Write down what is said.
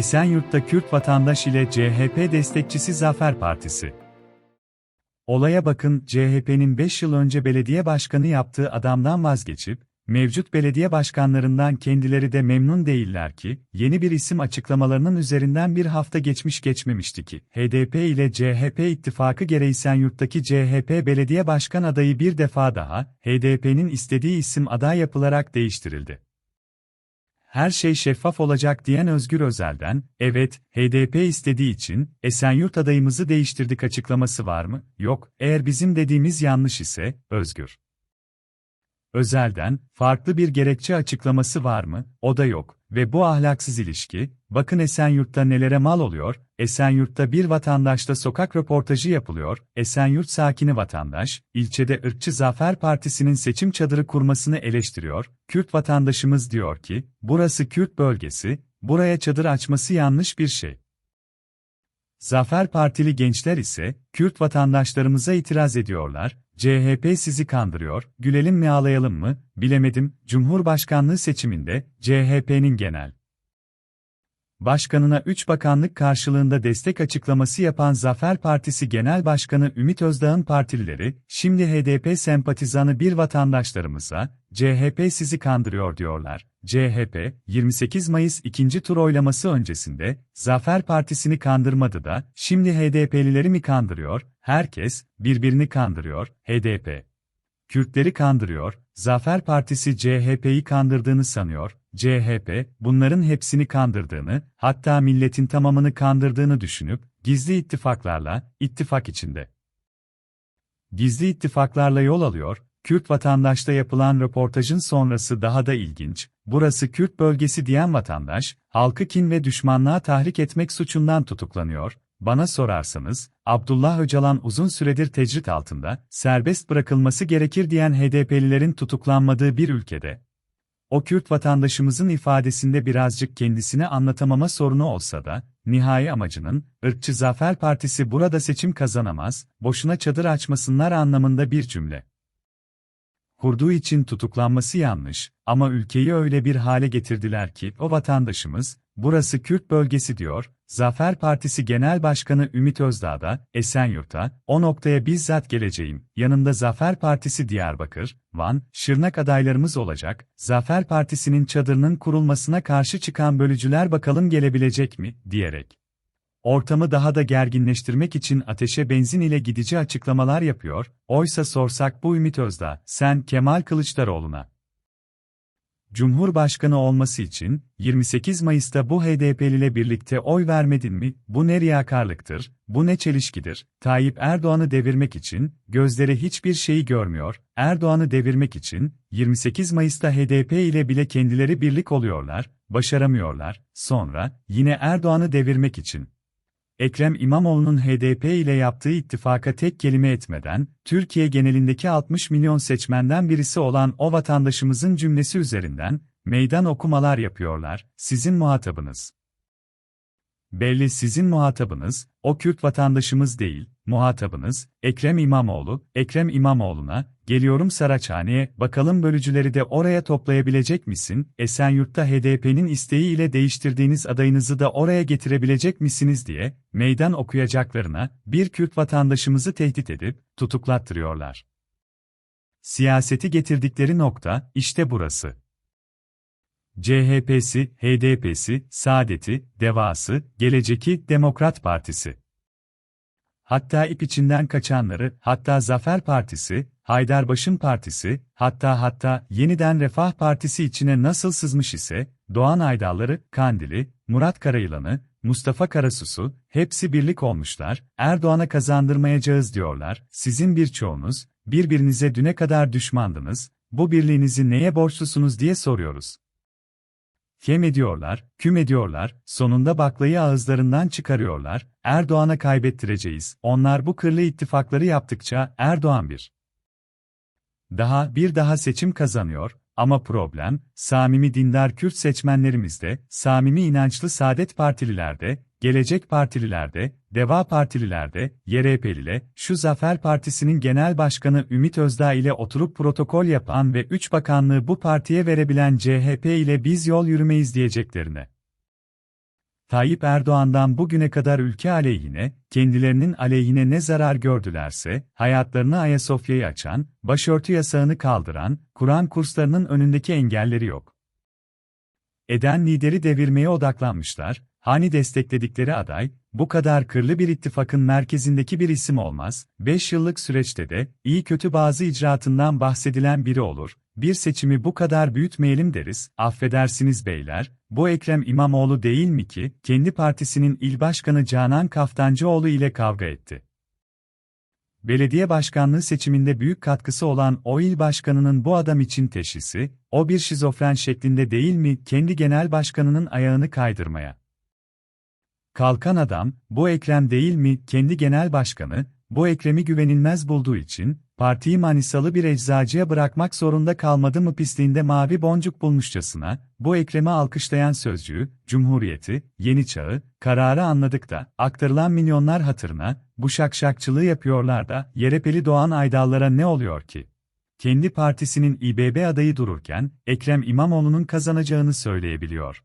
Esenyurt'ta Kürt vatandaş ile CHP destekçisi Zafer Partisi. Olaya bakın, CHP'nin 5 yıl önce belediye başkanı yaptığı adamdan vazgeçip, mevcut belediye başkanlarından kendileri de memnun değiller ki, yeni bir isim açıklamalarının üzerinden bir hafta geçmiş geçmemişti ki, HDP ile CHP ittifakı gereği Esenyurt'taki CHP belediye başkan adayı bir defa daha, HDP'nin istediği isim aday yapılarak değiştirildi her şey şeffaf olacak diyen Özgür Özel'den, evet, HDP istediği için, Esenyurt adayımızı değiştirdik açıklaması var mı? Yok, eğer bizim dediğimiz yanlış ise, Özgür. Özel'den, farklı bir gerekçe açıklaması var mı? O da yok. Ve bu ahlaksız ilişki, bakın Esenyurt'ta nelere mal oluyor, Esenyurt'ta bir vatandaşla sokak röportajı yapılıyor, Esenyurt sakini vatandaş, ilçede ırkçı Zafer Partisi'nin seçim çadırı kurmasını eleştiriyor, Kürt vatandaşımız diyor ki, burası Kürt bölgesi, buraya çadır açması yanlış bir şey. Zafer Partili gençler ise, Kürt vatandaşlarımıza itiraz ediyorlar, CHP sizi kandırıyor, gülelim mi ağlayalım mı, bilemedim, Cumhurbaşkanlığı seçiminde, CHP'nin genel başkanına 3 bakanlık karşılığında destek açıklaması yapan Zafer Partisi Genel Başkanı Ümit Özdağ'ın partilileri, şimdi HDP sempatizanı bir vatandaşlarımıza, CHP sizi kandırıyor diyorlar. CHP, 28 Mayıs ikinci tur oylaması öncesinde, Zafer Partisi'ni kandırmadı da, şimdi HDP'lileri mi kandırıyor, herkes, birbirini kandırıyor, HDP. Kürtleri kandırıyor, Zafer Partisi CHP'yi kandırdığını sanıyor, CHP, bunların hepsini kandırdığını, hatta milletin tamamını kandırdığını düşünüp, gizli ittifaklarla, ittifak içinde. Gizli ittifaklarla yol alıyor, Kürt vatandaşta yapılan röportajın sonrası daha da ilginç, burası Kürt bölgesi diyen vatandaş, halkı kin ve düşmanlığa tahrik etmek suçundan tutuklanıyor, bana sorarsanız, Abdullah Öcalan uzun süredir tecrit altında, serbest bırakılması gerekir diyen HDP'lilerin tutuklanmadığı bir ülkede, o Kürt vatandaşımızın ifadesinde birazcık kendisini anlatamama sorunu olsa da, nihai amacının, ırkçı Zafer Partisi burada seçim kazanamaz, boşuna çadır açmasınlar anlamında bir cümle. Kurduğu için tutuklanması yanlış ama ülkeyi öyle bir hale getirdiler ki o vatandaşımız, burası Kürt bölgesi diyor, Zafer Partisi Genel Başkanı Ümit Özdağ da, Esenyurt'a, o noktaya bizzat geleceğim, yanında Zafer Partisi Diyarbakır, Van, Şırnak adaylarımız olacak, Zafer Partisi'nin çadırının kurulmasına karşı çıkan bölücüler bakalım gelebilecek mi, diyerek. Ortamı daha da gerginleştirmek için ateşe benzin ile gidici açıklamalar yapıyor, oysa sorsak bu Ümit Özdağ, sen Kemal Kılıçdaroğlu'na Cumhurbaşkanı olması için 28 Mayıs'ta bu HDP'li ile birlikte oy vermedin mi? Bu ne riyakarlıktır, bu ne çelişkidir? Tayyip Erdoğan'ı devirmek için gözleri hiçbir şeyi görmüyor. Erdoğan'ı devirmek için 28 Mayıs'ta HDP ile bile kendileri birlik oluyorlar, başaramıyorlar. Sonra yine Erdoğan'ı devirmek için Ekrem İmamoğlu'nun HDP ile yaptığı ittifaka tek kelime etmeden, Türkiye genelindeki 60 milyon seçmenden birisi olan o vatandaşımızın cümlesi üzerinden, meydan okumalar yapıyorlar, sizin muhatabınız. Belli sizin muhatabınız, o Kürt vatandaşımız değil, muhatabınız, Ekrem İmamoğlu, Ekrem İmamoğlu'na, geliyorum Saraçhane'ye, bakalım bölücüleri de oraya toplayabilecek misin, Esenyurt'ta HDP'nin isteği ile değiştirdiğiniz adayınızı da oraya getirebilecek misiniz diye, meydan okuyacaklarına, bir Kürt vatandaşımızı tehdit edip, tutuklattırıyorlar. Siyaseti getirdikleri nokta, işte burası. CHP'si, HDP'si, Saadet'i, Devası, Geleceki, Demokrat Partisi. Hatta ip içinden kaçanları, hatta Zafer Partisi, Haydarbaş'ın partisi, hatta hatta yeniden Refah Partisi içine nasıl sızmış ise, Doğan Aydalları, Kandili, Murat Karayılan'ı, Mustafa Karasus'u, hepsi birlik olmuşlar, Erdoğan'a kazandırmayacağız diyorlar, sizin birçoğunuz, birbirinize düne kadar düşmandınız, bu birliğinizi neye borçlusunuz diye soruyoruz. Kem ediyorlar, küm ediyorlar, sonunda baklayı ağızlarından çıkarıyorlar, Erdoğan'a kaybettireceğiz. Onlar bu kırlı ittifakları yaptıkça Erdoğan bir daha bir daha seçim kazanıyor ama problem, Samimi dindar Kürt seçmenlerimizde, Samimi inançlı Saadet Partililerde, Gelecek Partililerde, Deva Partililerde, YRP'lile, şu Zafer Partisi'nin genel başkanı Ümit Özdağ ile oturup protokol yapan ve 3 bakanlığı bu partiye verebilen CHP ile biz yol yürümeyiz diyeceklerine. Tayyip Erdoğan'dan bugüne kadar ülke aleyhine, kendilerinin aleyhine ne zarar gördülerse, hayatlarını Ayasofya'yı açan, başörtü yasağını kaldıran, Kur'an kurslarının önündeki engelleri yok. Eden lideri devirmeye odaklanmışlar, hani destekledikleri aday, bu kadar kırlı bir ittifakın merkezindeki bir isim olmaz, 5 yıllık süreçte de, iyi kötü bazı icraatından bahsedilen biri olur, bir seçimi bu kadar büyütmeyelim deriz, affedersiniz beyler, bu Ekrem İmamoğlu değil mi ki, kendi partisinin il başkanı Canan Kaftancıoğlu ile kavga etti. Belediye başkanlığı seçiminde büyük katkısı olan o il başkanının bu adam için teşhisi, o bir şizofren şeklinde değil mi kendi genel başkanının ayağını kaydırmaya. Kalkan adam, bu Ekrem değil mi kendi genel başkanı, bu Ekrem'i güvenilmez bulduğu için, partiyi Manisalı bir eczacıya bırakmak zorunda kalmadı mı pisliğinde mavi boncuk bulmuşçasına, bu Ekrem'i alkışlayan sözcüğü, Cumhuriyeti, Yeni Çağı, kararı anladık da, aktarılan milyonlar hatırına, bu şakşakçılığı yapıyorlar da, Yerepeli Doğan Aydallara ne oluyor ki? Kendi partisinin İBB adayı dururken, Ekrem İmamoğlu'nun kazanacağını söyleyebiliyor.